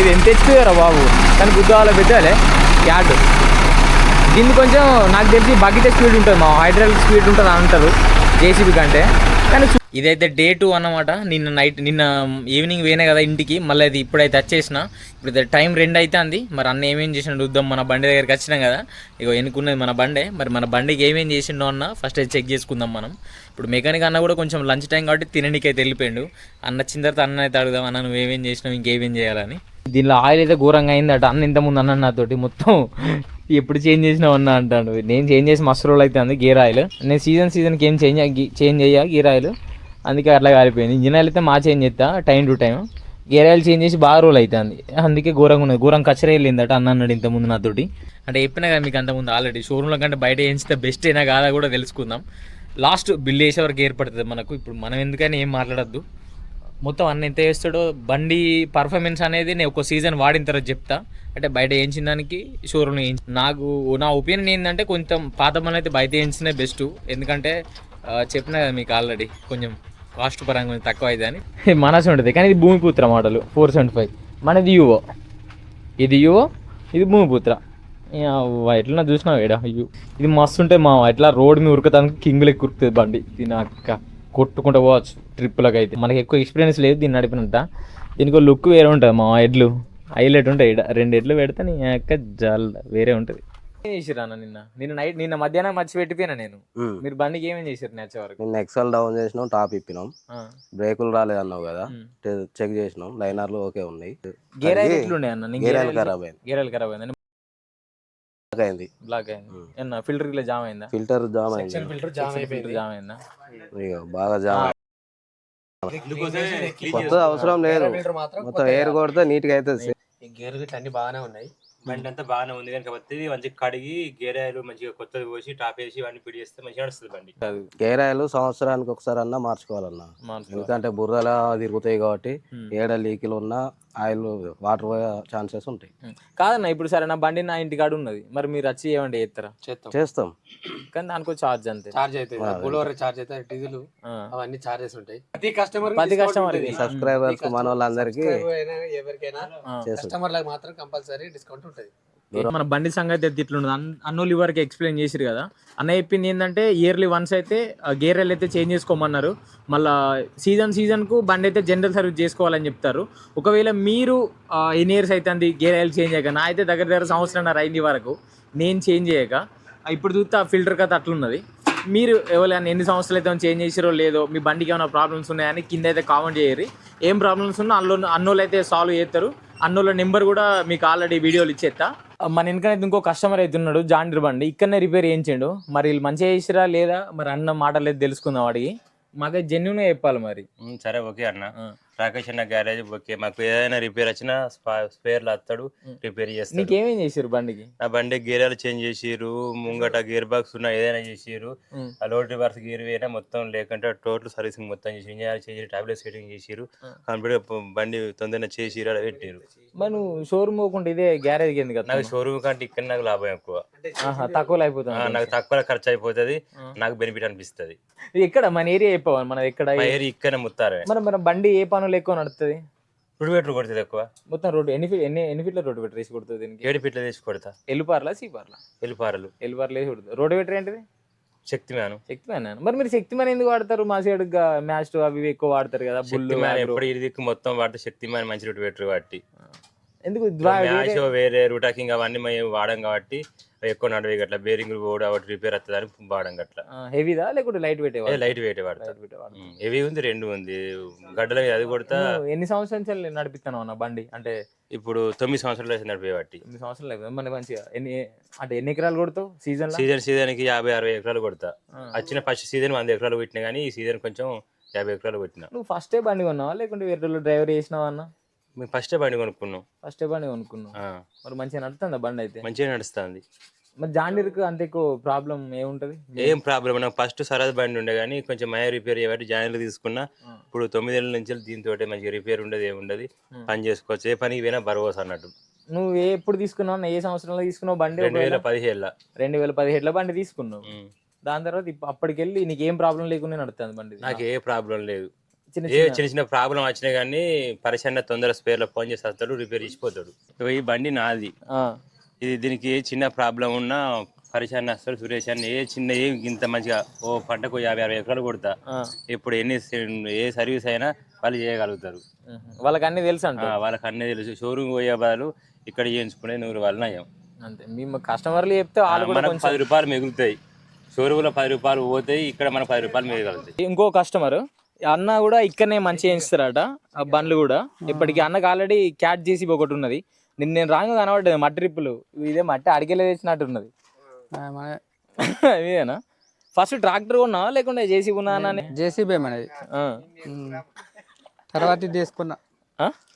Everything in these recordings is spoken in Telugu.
ఇది ఎంత తెచ్చిపోయారా బాబు? కానీ గుద్దాల పెట్టాలే. యాడ్. దీన్ని కొంచెం నాకు తెలిసి బకెట్ స్పీడ్ ఉంటుంది మా హైడ్రాలిక్ స్పీడ్ ఉంటుంది అంటారు జేసీబీ కంటే. కానీ ఇదైతే డే టూ అన్నమాట. నిన్న నైట్ నిన్న ఈవినింగ్ పోయినా కదా ఇంటికి. మళ్ళీ అది ఇప్పుడైతే వచ్చేసిన. ఇప్పుడు టైం రెండు అవుతుంది మరి అన్న ఏమేం చేసిండు చూద్దాం. మన బండి దగ్గరికి వచ్చినాం కదా. ఇగో ఎన్నుకున్నది మన బండే. మరి మన బండికి ఏమేం చేసిండో అన్న ఫస్ట్ అయితే చెక్ చేసుకుందాం మనం. ఇప్పుడు మెకానిక్ అన్న కూడా కొంచెం లంచ్ టైం కాబట్టి తినడానికి అయితే వెళ్ళిపోయాడు. అన్న వచ్చిన తర్వాత అన్న అయితే అడుగుదాం. అన్న నువ్వు ఏమేం చేసినావు ఇంకేమేం చేయాలని. దీనిలో ఆయిల్ అయితే ఘోరంగా అయిందట. అన్న ఇంత ముందు అన్న నాతోటి. మొత్తం ఎప్పుడు చేంజ్ చేసినావు అన్న అంటాడు. నేను చేంజ్ చేసి మస్తు రోజులు అయితే అంది గేర్ ఆయిల్. నేను సీజన్ సీజన్కి ఏం చేంజ్ చేంజ్ అయ్యా గేర్ ఆయిల్? అందుకే అట్లా కాలిపోయింది. ఇంజిన్ ఆయిల్ అయితే మా చేంజ్ చేస్తా time to time. Gear oil change చేసి బాగా రోజులు అవుతుంది అందుకే ఘోరంగా ఉన్నది. ఘోరం కచ్చర వెళ్ళిందట అన్న అన్నాడు ఇంత ముందు నాతోటి. అంటే చెప్పినా కదా మీకు అంతకుముందు ఆల్రెడీ షోరూమ్లో కంటే బయట వేయించితే బెస్ట్ అయినా కాదా కూడా తెలుసుకుందాం. లాస్ట్ బిల్ వేసే వరకు ఏర్పడుతుంది మనకు. ఇప్పుడు మనం ఎందుకైనా ఏం మాట్లాడద్దు. మొత్తం అన్న ఎంత చేస్తాడో బండి పర్ఫార్మెన్స్ అనేది నేను ఒక సీజన్ వాడిన తర్వాత చెప్తా. అంటే బయట వేయించిన దానికి షోరూమ్ నాకు నా ఒపీనియన్ ఏంటంటే కొంచెం పాత బండ్లు అయితే బయట వేయించినే బెస్ట్ ఎందుకంటే చెప్పిన కదా మీకు ఆల్రెడీ కొంచెం కాస్ట్ పరంగా కొంచెం తక్కువ అయితే అని. మనసు ఉంటుంది. కానీ ఇది Bhumiputra model four seventy five మనది యువో ఇది యువో ఇది భూమిపుత్ర. ఎట్లా చూసినావు ఏడా? అయ్యో. ఇది మస్తు ఉంటే మా ఎట్లా రోడ్ మీద ఉరకతానికి కింగ్ లెక్క ఉరుకుతుంది బండి. దీని అక్క కొట్టుకుంటూ పోవచ్చు ట్రిప్పులకు అయితే మనకి ఎక్కువ ఎక్స్పీరియన్స్ లేదు దీన్ని నడిపినంత. దీనికి లుక్ వేరే ఉంటుంది మా ఎడ్లు. హైలైట్ ఉంటాయి. రెండు ఎడ్లు పెడితే నీ అక్క జల్ వేరే ఉంటుంది. ఏం చేసిరు అన్న నిన్న? నిన్న నైట్ నిన్న మధ్యాహ్నం మర్చి పెట్టిపోయినా నేను. మీరు బండికి ఏమేం చేసారు నేర్చే వరకు? నిన్న ఎక్సెల్ డౌన్ చేసినాం టాప్ ఇప్పినాం. బ్రేకులు రాలేదన్నావు కదా? చెక్ చేసినాం లైనర్లు ఓకే ఉన్నాయి. గేర్ ఆయిల్ అది ఎట్లుండే అన్న? నేను గేర్ గేర్ ఆయిల్ ఆయిల్ ఖరాబ్ అయింది గేర్ ఆయిల్ ఖరాబ్ అయింది బ్లాక్ అయింది. బ్లాక్ అయింది ఫిల్టర్ ఇట్లా జామ్ అయిందా? ఫిల్టర్ జామ్ అయింది. ఫిల్టర్ జామ్ అయిందా? ఇక బాగా జామ్ కొత్త అవసరం లేదు. మొత్తం ఎయిర్ కొడితే నీట్గా అవుతుంది గేర్ గిట్ల అన్ని బాగానే ఉన్నాయి. బండి అంతా బాగానే ఉంది. ఇది మంచిగా కడిగి గేర్ ఆయిల్ మంచిగా కొత్తది పోసి టాప్ వేసి ఇవన్నీ పిడి చేస్తే మంచిగా నడుస్తుంది బండి. గేర్ ఆయిల్ సంవత్సరానికి ఒకసారి అన్నా మార్చుకోవాలన్నా. మార్చుకో. ఎందుకంటే బుర్రలా తిరుగుతాయి కాబట్టి ఉమ్. ఏడ లీకులు ఉన్నా ఆయిల్ వాటర్ పోయే ఛాన్సెస్ ఉంటాయి. కాదన్న ఇప్పుడు సరే నా బండి నా ఇంటికాడ ఉన్నది. మరి మీరు వచ్చి ఏమంటే చేస్తారా చేస్తాం చేస్తాం. కానీ దానికో ఛార్జ్ అంతే. చార్జ్ బులోవర్ చార్జ్ అవుతాయి డీజిల్. అవన్నీ చార్జెస్ ఉంటాయి. ప్రతి కస్టమర్ ప్రతి customer కి. సబ్స్క్రైబర్స్ మన వాళ్ళందరికీ ఎవరికైనా ఆ. చేస్తాం. కస్టమర్లకు మాత్రం కంపల్సరీ డిస్కౌంట్ ఉంటుంది. మన బండి సంగతి అయితే ఇట్లుండదు అన్నోళ్ళు వరకు ఎక్స్ప్లెయిన్ చేసిరు కదా. అన్న చెప్పింది ఏంటంటే ఇయర్లీ వన్స్ అయితే గేర్ ఆయిల్ అయితే చేంజ్ చేసుకోమన్నారు. మళ్ళా సీజన్ సీజన్కు బండి అయితే జనరల్ సర్వీస్ చేసుకోవాలని చెప్తారు. ఒకవేళ మీరు ఎన్ని ఇయర్స్ అయితే గేర్ ఆయిల్ చేంజ్ చేయక నా అయితే దగ్గర దగ్గర సంవత్సరం అయింది వరకు. నేను చేంజ్ చేయక ఇప్పుడు చూస్తే ఆ ఫిల్టర్ కథ అట్లున్నది. మీరు ఎవరైనా ఎన్ని సంవత్సరాలు అయితే చేంజ్ చేసిరో లేదో మీ బండికి ఏమైనా ప్రాబ్లమ్స్ ఉన్నాయని కింద అయితే కామెంట్ చేయరు ఏం ప్రాబ్లమ్స్ ఉన్నా అన్నో అన్నోళ్ళు అయితే సాల్వ్ చేస్తారు. అన్నోళ్ళ నెంబర్ కూడా మీకు ఆల్రెడీ వీడియోలు ఇచ్చేస్తా. మన వెనకనైతే ఇంకో కస్టమర్ అయితే ఉన్నాడు జాండీర్ బండి ఇక్కడనే రిపేర్ చేయించాడు. మరి వీళ్ళు మంచిగా చేసిరా లేదా? మరి అన్న మాటలు అయితే తెలుసుకుందాం అడిగి. మాకైతే జెన్యున్గా చెప్పాలి మరి. సరే ఓకే అన్న. రాకేష్ అన్న గ్యారేజ్ ఓకే మాకు ఏదైనా రిపేర్ వచ్చినా స్పేర్లు వస్తాడు రిపేర్ చేస్తాడు. నీకేమేం చేసారు బండికి? నా బండి గేరాలు చేంజ్ చేసిర్రు ముంగట గేర్ బాక్స్ ఉన్నా ఏదైనా చేసిర్రు. ఉమ్. ఆ లోడ్ రివర్స్ గేర్ వేయనా మొత్తం లేకుంటే టోటల్ సర్వీసింగ్ మొత్తం చేసి ఇంజన్ చేసి టాబ్లెట్ సెట్టింగ్ చేసిర్రు. ఆ. కంప్లీట్ బండి తొందరగా చేసిర్రు అలా పెట్టిర్రు. మరి నువ్వు షోరూమ్ పోకుండా ఇదే గ్యారేజ్కి ఎందుకు నాకు? షోరూమ్ కంటే ఇక్కడ నాకు లాభం ఎక్కువ. తక్కువలో ఆ, అయిపోతుంది నాకు తక్కువ ఖర్చు అయిపోతుంది. నాకు బెనిఫిట్ అనిపిస్తుంది. ఇది ఎక్కడ? మన ఏరియా చెప్పవాలి మన ఎక్కడ? మా ఏరియా ఇక్కడ ముత్తారే మరి మన బండి ఏ పనులు ఎక్కువ నడుస్తుంది ఇప్పుడు పెట్రు కొడుతుంది ఎక్కువ. మొత్తం రోడ్డు ఎన్ని ఫీట్ ఎన్ని ఎన్ని ఫీట్ల రోడ్డు పెట్టి వేసి కొడుతుంది దీనికి? ఏడు ఫీట్లు తీసి కొడతా. ఎల్లుపార్లా సీపార్లా వెళ్ళిపారలు ఎల్లుపార్లు వేసి కొడుతుంది. రోడ్డు పెట్టరు ఏంటిది? శక్తి మ్యాను. శక్తిమాన్ అన్న. మరి మీరు శక్తిమాన్ ఎందుకు వాడతారు? మా సైడ్ మ్యాచ్ అవి ఎక్కువ వాడతారు కదా agro. ఎప్పుడు ఇది మొత్తం వాడితే శక్తి మ్యాన్ మంచి రూట్ పెట్టరు కాబట్టి ఎందుకు? వేరే- రూటాకింగ్ అవన్నీ మేము వాడం కాబట్టి ఎక్కువ నడవే గట్ల బేరింగ్ కూడా ఒకటి రిపేర్ అవుతుంది అని వాడం గట్ల. హెవీదా? లేకుంటే లైట్ వెయిట్ వాడతా? లైట్ పెట్టేవాళ్ళు హెవీ ఉంది రెండు ఉంది. గడ్డల మీద అది కొడతా. ఎన్ని సంవత్సరాల నుంచి నడిపిస్తాను అన్న బండి? అంటే ఇప్పుడు తొమ్మిది సంవత్సరాలు వేసి నడిపే బట్టి ఎనిమిది సంవత్సరాలు మన మంచిగా ఎన్ని అంటే ఎన్ని ఎకరాలు కొడతావు సీజన్ సీజన్ సీజన్కి యాభై అరవై ఎకరాలు కొడతా. వచ్చిన ఫస్ట్ సీజన్ వంద ఎకరాలు పెట్టినా కానీ ఈ సీజన్ కొంచెం యాభై ఎకరాలు కొట్టినా. నువ్వు ఫస్టే బండి కొన్నావా? లేకుంటే వేరే డ్రైవర్ చేసినావా అన్న? మేము ఫస్టే బండి కొనుక్కున్నాం. ఫస్టే బండి కొనుక్కున్నావు. ఆ, మరి మంచిగా నడుతుందా బండి అయితే? మంచిగా నడుస్తుంది. మరి జాండీర్కి అంత ఎక్కువ ప్రాబ్లం ఏముంటది? ఏం ప్రాబ్లం నాకు ఫస్ట్ సరదా బండి ఉండే కానీ కొంచెం మయ రిపేర్ చేయబట్టి జాయిన్లు తీసుకున్నా. ఇప్పుడు తొమ్మిదేళ్ళ నుంచి దీంతో మంచిగా రిపేర్ ఉండదు ఏముండదు. పని చేసుకోవచ్చు ఏ పనికి పోయినా భరోసా అన్నట్టు. నువ్వు ఏ ఎప్పుడు తీసుకున్నావు? ఏ సంవత్సరంలో తీసుకున్నావు బండి రెండు వేల? పదిహేళ్ళ రెండు వేల పదిహేడులో బండి తీసుకున్నావు. దాని తర్వాత అప్పటికెళ్ళి నీకు ఏం ప్రాబ్లం లేకుండా నడుస్తుంది బండి. నాకు ఏ ప్రాబ్లం లేదు. చిన్న ఏ చిన్న. చిన్న ప్రాబ్లం వచ్చినా కానీ పరిచయం తొందర స్పేర్లో ఫోన్ చేసి వస్తాడు రిపేర్ ఇచ్చిపోతాడు ఈ బండి నాది. ఆ, ఇది దీనికి ఏ చిన్న ప్రాబ్లం ఉన్నా పరిచయం వస్తాడు సురేష్ అని ఏ చిన్న ఏ ఇంత మంచిగా ఓ పంటకు యాభై అరవై ఎకరాలు కొడతా. ఇప్పుడు ఎన్ని ఏ సర్వీస్ అయినా వాళ్ళు చేయగలుగుతారు. వాళ్ళకి అన్ని తెలుసు అంట. వాళ్ళకి అన్నీ తెలుసు. షోరూమ్ పోయే బదులు ఇక్కడ చేయించుకునే నూరు వాళ్ళు నయం. అంతే. మేము కస్టమర్లు చెప్తే వాళ్ళు మనకు పది రూపాయలు మిగులుతాయి. షోరూమ్లో పది రూపాయలు పోతాయి ఇక్కడ మన పది రూపాయలు మిగలుగుతాయి ఇంకో కస్టమర్ అన్న కూడా ఇక్కడనే మంచిగా చేయిస్తారట ఆ బండ్లు కూడా. ఇప్పటికి అన్నకు ఆల్రెడీ క్యాట్ చేసి ఒకటి ఉన్నది. నిన్న నేను రాంగ్ కనబడ్డది మట్టి రిప్పులు. ఇదే మట్టి అడిగేలే ఉన్నది. ఇదేనా? ఫస్ట్ ట్రాక్టర్ కొన్నావా లేకుంటే జేసీ కొన్నా జేసీబీ మనది. తర్వాత ఇది తీసుకున్నా.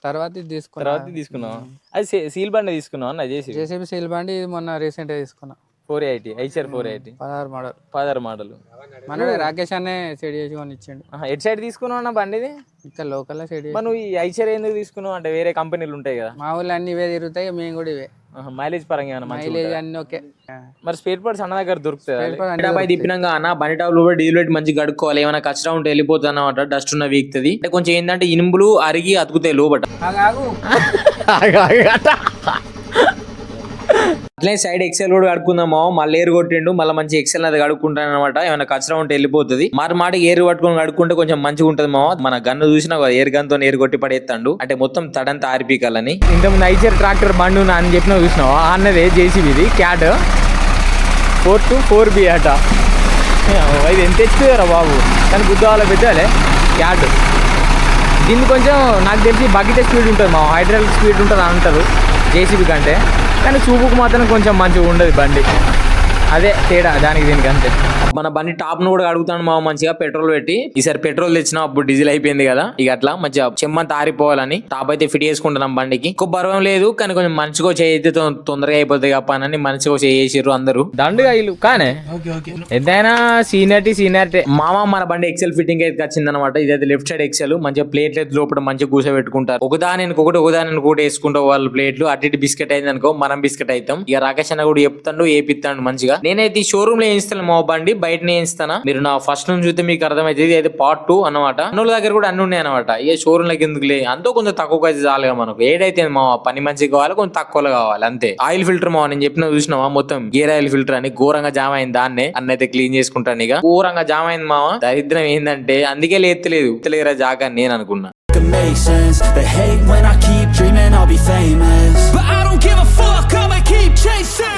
తర్వాత తీసుకున్నా. తర్వాత తీసుకున్నావా? అది సీల్ బండి తీసుకున్నావా అన్న జేసీ? జేసీబీ సీల్ బండి మొన్న రీసెంట్గా తీసుకున్నా. Four eighty Eicher four eighty. పదహారు మోడల్ పదహారు మోడల్ మన రాకేష్ అనే సెట్ చేసి కొని ఇచ్చిండు హెడ్ సైడ్ తీసుకున్నావు అన్న బండిది? ఇక్కడ లోకల్ సెట్ నువ్వు ఈ ఐచర్ ఎందుకు తీసుకున్నావు అంటే వేరే కంపెనీలు ఉంటాయి కదా. మా ఊళ్ళో అన్ని ఇవే తిరుగుతాయి మేము కూడా ఇవే. మైలేజ్ పరంగా మైలేజ్ అన్ని ఓకే. మరి స్పేర్ పార్ట్స్ అన్న దగ్గర దొరుకుతాయి? parts అన్ని అబ్బాయి తిప్పినాక అన్న బండి టాప్ కూడా డీజిల్ పెట్టి మంచిగా కడుక్కోవాలి. ఏమైనా కచ్చరా ఉంటే వెళ్ళిపోతుంది అన్నమాట డస్ట్ ఉన్న వీక్తుంది. అంటే కొంచెం ఏంటంటే ఇనుములు అరిగి అతుకుతాయి లోపట అట్లే సైడ్ ఎక్సెల్ కూడా కడుక్కుందామో మళ్ళీ ఏరు కొట్టిండు మళ్ళీ మంచి ఎక్సెల్ అది కడుక్కుంటాను అనమాట ఏమైనా కచ్చరా ఉంటే వెళ్ళిపోతుంది. మరి మాట ఏరు పట్టుకొని కడుక్కుంటే కొంచెం మంచిగా ఉంటుంది మామ మన గన్ను చూసినా ఏరు గన్తో ఏరు కొట్టి పడేస్తాడు. అంటే మొత్తం తడంతా ఆరిపీకాలని. ఇంతకుముందు ఐచర్ ట్రాక్టర్ బండి అని చెప్పిన చూసినావా? అన్నదే జేసీబీది cat four two four B అట. ఇది ఎంత తెచ్చిపోయారా బాబు? కానీ గుద్దాల పెట్టాలే. క్యాట్ దీన్ని కొంచెం నాకు తెలిసి బకెట్ స్పీడ్ ఉంటుంది మా హైడ్రాలిక్ స్పీడ్ ఉంటుంది అంటారు జేసీబీ కంటే. కానీ చూపుకు మాత్రం కొంచెం మంచిగా ఉండదు బండి. అదే తేడా దానికి దీనికి అంతే. మన బండి టాప్ను కూడా అడుగుతాను మా మంచిగా పెట్రోల్ పెట్టి. ఈసారి పెట్రోల్ తెచ్చినా అప్పుడు డీజిల్ అయిపోయింది కదా. ఇక అట్లా మంచిగా చెమ్మంతా ఆరిపోవాలని. టాప్ అయితే ఫిట్ చేసుకుంటున్నాం బండికి. ఎక్కువ బరువం లేదు కానీ కొంచెం మంచిగా చేయితే తొందరగా అయిపోతుంది అని మంచిగా చేసేసారు అందరూ. దండుగా ఇల్లు కానీ? ఎంతైనా సీనియారిటీ సీనియారిటీ. మామ మన బండి ఎక్సెల్ ఫిట్టింగ్ అయితే వచ్చింది అనమాట ఇదైతే లెఫ్ట్ సైడ్ ఎక్సెల్ మంచిగా ప్లేట్లెట్ లోపల మంచిగా కూర్చోబెట్టుకుంటారు ఒకదాని ఒకటి ఒకదాని ఒకటి వేసుకుంటాం వాళ్ళ ప్లేట్లు అటు ఇటు బిస్కెట్ అయింది అనుకో మనం బిస్కెట్ అవుతాం. ఇక రాకేష్ అన్న కూడా చెప్తాడు ఏపిస్తాడు మంచిగా. నేనైతే ఈ షోరూమ్లో వేయిస్తాను మా బండి బయట వేయిస్తాను మీరు నా ఫస్ట్ నుంచి చూస్తే మీకు అర్థమైతే ఇది అయితే పార్ట్ టూ అనమాట అన్నుల దగ్గర కూడా అన్ని ఉన్నాయి అనమాట ఏ షోరూమ్ లకి ఎందుకు లే అంతా కొంచెం తక్కువ అయితే చాలుగా మనకు. ఏడైతే మా పని మంచిగా కావాలి కొంచెం తక్కువలో కావాలి అంతే. ఆయిల్ ఫిల్టర్ మా నేను చెప్పిన చూసినావా? మొత్తం గేర్ ఆయిల్ ఫిల్టర్ అని ఘోరంగా జామ్ అయింది దాన్నే అన్న అయితే క్లీన్ చేసుకుంటాను ఇక. ఘోరంగా జామ్ అయింది మామ. దరిద్రం ఏంటంటే అందుకే లేత్తలేదు. లేరా జాగా నేను అనుకున్నా. It sense. They hate when I keep dreaming I'll be famous. But I don't give a fuck, I'ma keep chasing.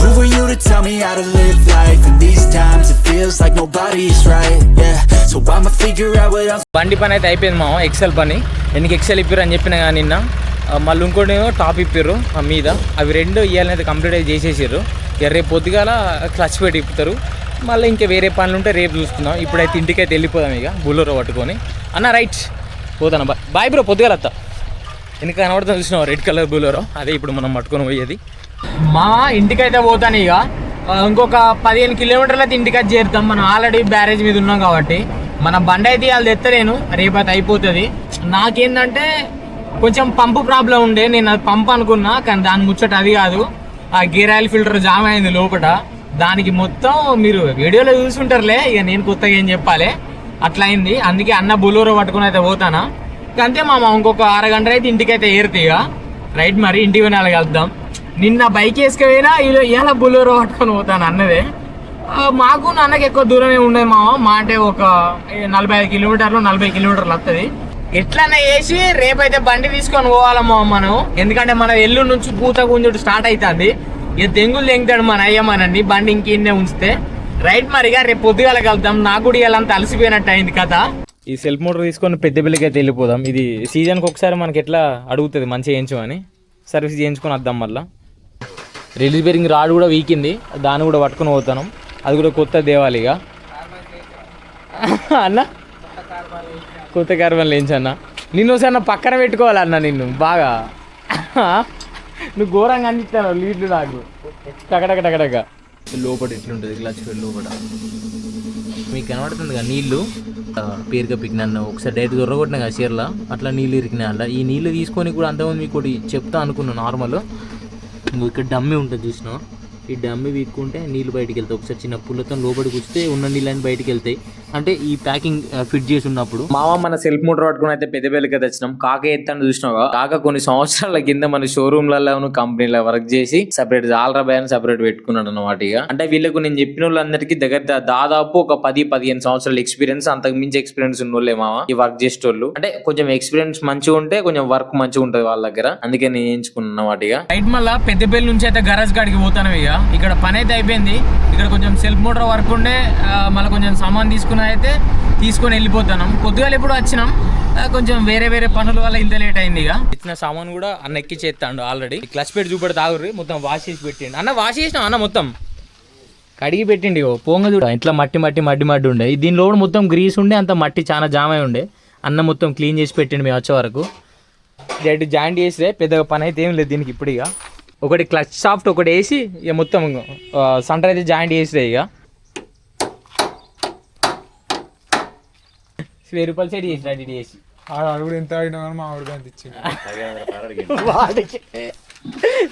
Who are you to tell me how to live life? In these times, it feels like nobody's right. Yeah, so I'ma figure out what I'm. బండి పని అయితే అయిపోయింది మామ ఎక్సెల్ పని. ఎందుకు ఎక్సెల్ ఇప్పారు అని చెప్పిన కానీ నిన్న మళ్ళీ ఇంకోటి టాప్ ఇప్పారు ఆ మీద. అవి రెండు ఇవ్వాలని అయితే కంప్లీట్ అయితే చేసేసారు ఇక రేపు పొద్దుగాల క్లచ్ పెట్టి ఇప్పుతారు. మళ్ళీ ఇంకా వేరే పనులు ఉంటే రేపు చూసుకుందాం. ఇప్పుడైతే ఇంటికైతే వెళ్ళిపోదాం ఇక బుల్లరో పట్టుకొని. అన్న రైట్ పోతాను బాయ్ బాయ్ బ్రో పొద్దుగాల వస్తా వెనక కనబడుతుంది చూసినావు? రెడ్ కలర్ బుల్లరో అదే ఇప్పుడు మనం పట్టుకొని పోయేది. మా ఇంటికైతే పోతాను ఇక. ఇంకొక పదిహేను కిలోమీటర్ల అయితే ఇంటికి చేరుతాం. మనం ఆల్రెడీ బ్యారేజ్ మీద ఉన్నాం కాబట్టి. మన బండి అయితే వాళ్ళు తెత్తలేను రేపైతే అయిపోతుంది. నాకేంటంటే కొంచెం పంపు ప్రాబ్లం ఉండే. నేను అది పంప్ అనుకున్నా కానీ దాని ముచ్చట అది కాదు. ఆ గేర్ ఆయిల్ ఫిల్టర్ జామ్ అయింది లోపల దానికి మొత్తం మీరు వీడియోలో చూసుంటారులే. ఇక నేను కొత్తగా ఏం చెప్పాలి. అట్లా అయింది. అందుకే అన్న బులోరో పట్టుకుని అయితే పోతానా. అంతే మామ ఇంకొక అరగంట అయితే ఇంటికి అయితే ఏరుతాయి ఇక. రైట్ మరి ఇంటికి వినాలి కలుద్దాం నిన్న బైక్ వేసుకపోయినా ఇలా ఇలా బులోరో పట్టుకొని పోతాను అన్నదే. మాకు నాన్నకి ఎక్కువ దూరమే ఉండదు మామ మా అంటే ఒక నలభై ఐదు కిలోమీటర్లు నలభై కిలోమీటర్లు వస్తుంది ఎట్లన్నా వేసి రేపైతే బండి తీసుకొని పోవాలమ్మా మనం. ఎందుకంటే మన ఎల్లు నుంచి పూత గుంజుడు స్టార్ట్ అవుతుంది ఇక దెంగులు తెంగుతాడు మన అయ్యమ్మనండి బండి ఇంకేనే ఉంచితే. రైట్ మరిగా రేపు పొద్దుగాల కలుద్దాం. నాకు కూడా ఇలా అలసిపోయినట్టు అయింది కథ. ఈ సెల్ఫ్ మోటర్ తీసుకొని పెద్ద బిల్లుకి అయితే వెళ్ళిపోదాం. ఇది సీజన్కి ఒకసారి మనకి ఎట్లా అడుగుతుంది మంచిగా చేయించమని సర్వీస్ చేయించుకొని వద్దాం మళ్ళీ. రిలీజ్ బేరింగ్ రాడ్ కూడా వీకింది. దాన్ని కూడా పట్టుకొని పోతాను. అది కూడా కొత్త దేవాలి ఇక. అన్న? కొత్త కార్బన్ లేంచి అన్న? నిన్ను ఒకసారి అన్న పక్కన పెట్టుకోవాలన్న నిన్ను. బాగా. నువ్వు ఘోరంగా అందిస్తాను లీడ్లు నాకు. టకటక టకటక. లోపల ఎట్లుంటుంది? క్లచ్ లోపల మీకు కనబడుతుంది కదా నీళ్ళు? పేరుగా పికినాను ఒకసారి డైరెక్ట్ దొరగొట్టినా కదా చీరలో? అట్లా నీళ్ళు ఇరికినా అలా ఈ నీళ్ళు తీసుకొని కూడా అంతమంది మీకు ఒకటి చెప్తా అనుకున్నాను నార్మల్. ఇక్కడ డమ్మి ఉంటుంది చూసిన ఈ డమ్మి వీక్కుంటే నీళ్ళు బయటికి వెళ్తాయి ఒకసారి చిన్న పుల్లతో లోపలికి వస్తే ఉన్న నీళ్ళని బయటికి వెళ్తాయి అంటే ఈ ప్యాకింగ్ ఫిట్ చేసి ఉన్నప్పుడు? మామ మన సెల్ఫ్ మోటార్ పట్టుకుని అయితే పెద్ద పెళ్ళికి తెచ్చినాం. కాక ఎత్తాను చూసినావా కాక కొన్ని సంవత్సరాల కింద మన షోరూమ్లలో కంపెనీలో వర్క్ చేసి సపరేట్ ఆల్రా బ్యాన్ సపరేట్ పెట్టుకున్నాడు అన్నమాట ఇక. అంటే వీళ్ళకు నేను చెప్పిన వాళ్ళందరికీ దగ్గర దాదాపు ఒక పది పదిహేను సంవత్సరాల ఎక్స్పీరియన్స్ అంతకు మించి ఎక్స్పీరియన్స్ ఉన్న వాళ్ళే మామ ఈ వర్క్ చేసేటోళ్ళు. అంటే కొంచెం ఎక్స్పీరియన్స్ మంచిగా ఉంటే కొంచెం వర్క్ మంచిగా ఉంటుంది వాళ్ళ దగ్గర. అందుకే నేను ఎంచుకున్నాను అన్నమాట ఇక. రైట్ మళ్ళా పెద్దపల్లి నుంచి అయితే గరాజ్ కాడికి పోతాను ఇక. ఇక్కడ పని అయితే అయిపోయింది. ఇక్కడ కొంచెం సెల్ఫ్ మోటార్ వర్క్ ఉండే మళ్ళీ కొంచెం సామాన్ తీసుకుని అయితే తీసుకొని వెళ్ళిపోతాను పొద్దుగాల ఎప్పుడు వచ్చినాం. కొంచెం వేరే వేరే పనుల వల్ల ఇంత లేట్ అయింది ఇక. ఇచ్చిన సామాన్ కూడా అన్న ఎక్కి చేస్తాడు ఆల్రెడీ క్లచ్ పెట్టి చూపెడు తాగుర్రి మొత్తం వాష్ చేసి పెట్టిండు. అన్న వాష్ చేసినాం అన్న మొత్తం? కడిగి పెట్టిండి పోంగ చూడ. ఇట్లా మట్టి మట్టి మడ్డి మడ్డి ఉండే. దీనిలో కూడా మొత్తం గ్రీస్ ఉండే అంత మట్టి చాలా జామ అయి ఉండే. అన్న మొత్తం క్లీన్ చేసి పెట్టిండు మేము వచ్చే వరకు. డైరెక్ట్ జాయింట్ చేస్తే పెద్దగా పని అయితే ఏం లేదు దీనికి ఇప్పుడు ఇక ఒకటి క్లచ్ సాఫ్ట్ ఒకటి వేసి ఇక మొత్తం సంటర్ అయితే జాయింట్ చేసిరే ఇక. వెయ్యి రూపాయలు సెట్ చేసి రెడీ చేసి అడుగుడు ఎంత ఆడినా కానీ మా ఆవిడ అంత ఇచ్చింది. వాడికి.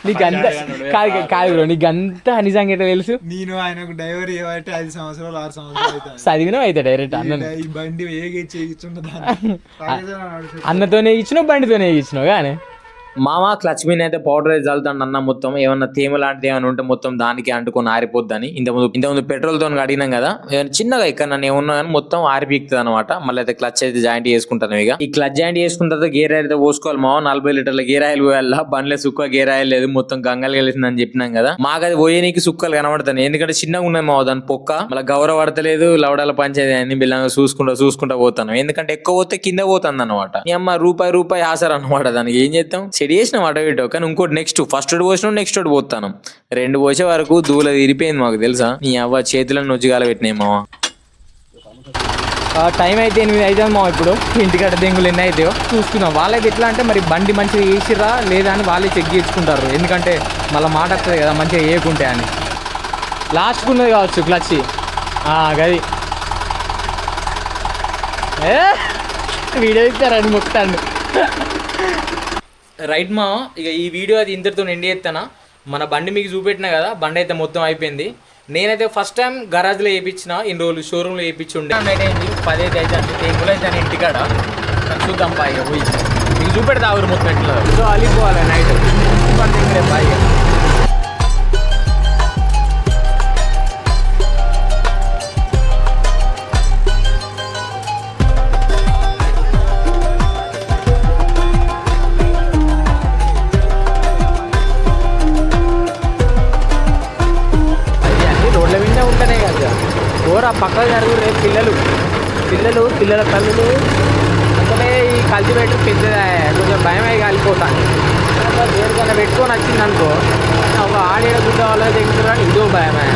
నీకు అంత కాదు కాదు బ్రో నీకు అంతా నిజంగా ఎట్లా తెలుసు? నేను ఆయనకు డ్రైవర్ ఏమంటే ఐదు సంవత్సరాలు ఆరు సంవత్సరాలు అవుతాయి. చదివినా అయితే డైరెక్ట్ అన్న ఈ బండి ఏగి చేయించుంటుందా అన్నతోనే ఇచ్చినావు బండితోనే ఇచ్చినావు కానీ? మామ క్లచ్ మీన్ అయితే పౌడర్ అయితే చల్లుతాడు అన్న మొత్తం. ఏమన్నా తేమ లాంటిది ఏమైనా ఉంటే మొత్తం దానికి అంటుకొని ఆరిపోద్దని. ఇంతకుముందు ఇంతకుముందు పెట్రోల్తో అడిగినాం కదా. చిన్నగా ఇక్కడ నన్ను ఏమన్నా కానీ మొత్తం ఆరిపిస్తుంది అనమాట మళ్ళీ అయితే క్లచ్ అయితే జాయింట్ చేసుకుంటాను ఇక. ఈ క్లచ్ జాయింట్ చేసుకున్న తర్వాత గేర్ ఆయిల్ అయితే పోసుకోవాలి మామ నలభై లీటర్ల గేర్ ఆయిల్ పోయాల? బండ్లే సుక్క గేర్ ఆయిల్ లేదు. మొత్తం గంగలు కలిసిందని చెప్పినాం కదా. మాకు అది పోయేనికి సుక్కలు కనబడతాయి. ఎందుకంటే చిన్నగా ఉన్నాయి మావ దాని పొక్క. మళ్ళీ గౌరవ పడతలేదు లవడాల పంచాయతీ అని బిల్లంగా చూసుకుంటా చూసుకుంటా పోతాను. ఎందుకంటే ఎక్కువ పోతే కింద పోతుంది అనమాట అమ్మ రూపాయి రూపాయి ఆసరు అనమాట దానికి. ఏం చేస్తాం చెడి చేసినాం అటు ఇటు. కానీ ఇంకోటి నెక్స్ట్ ఫస్ట్ ఒకటి పోసినాం నెక్స్ట్ ఒకటి పోతాను రెండు పోసే వరకు దూల విరిపోయింది మాకు తెలుసా? నీ అవ్వ చేతులను నొజ్జిగాల పెట్టినాయి మావ. టైం అయితే ఎనిమిది అవుతుంది మా ఇప్పుడు. ఇంటికాడ దెంగులు ఎన్ని అవుతాయో చూసుకుందాం వాళ్ళైతే ఎట్లా అంటే మరి బండి మంచిగా వేసిరా లేదా అని వాళ్ళే చెక్ చేసుకుంటారు. ఎందుకంటే మళ్ళీ మాట వస్తుంది కదా మంచిగా వేయకుంటే అని. లాస్ట్కి ఉన్నది కావచ్చు క్లచ్. గది. ఏ? వీడియో ఇస్తారండి మొక్కుతాండు రైట్ మా ఇక ఈ వీడియో అది ఇంతటితో ఎండి చేస్తానా? మన బండి మీకు చూపెట్టినా కదా బండి అయితే మొత్తం అయిపోయింది. నేనైతే ఫస్ట్ టైం గరాజ్లో వేయించిన ఇన్ని రోజులు షోరూమ్లో వేయించి ఉండే నైట్ అయింది పది అయితే టేబుల్ అయితే అని ఇంటికాడ. చూద్దాం ఇక పోయి. మీకు చూపెడతా ఊరు మొత్తం ఎట్లా సో అలిపోవాలి నైట్ బాయ్ కూర పక్కన రేపు పిల్లలు. పిల్లలు పిల్లల తల్లులు. అందుకనే ఈ కల్టివేటర్ పెద్దది కొంచెం భయం అయి కాలిపోతాను దేనికన్నా పెట్టుకొని వచ్చింది అనుకో ఒక ఆడేడ గుడ్డ వాళ్ళ దగ్గర ఇదో భయమే.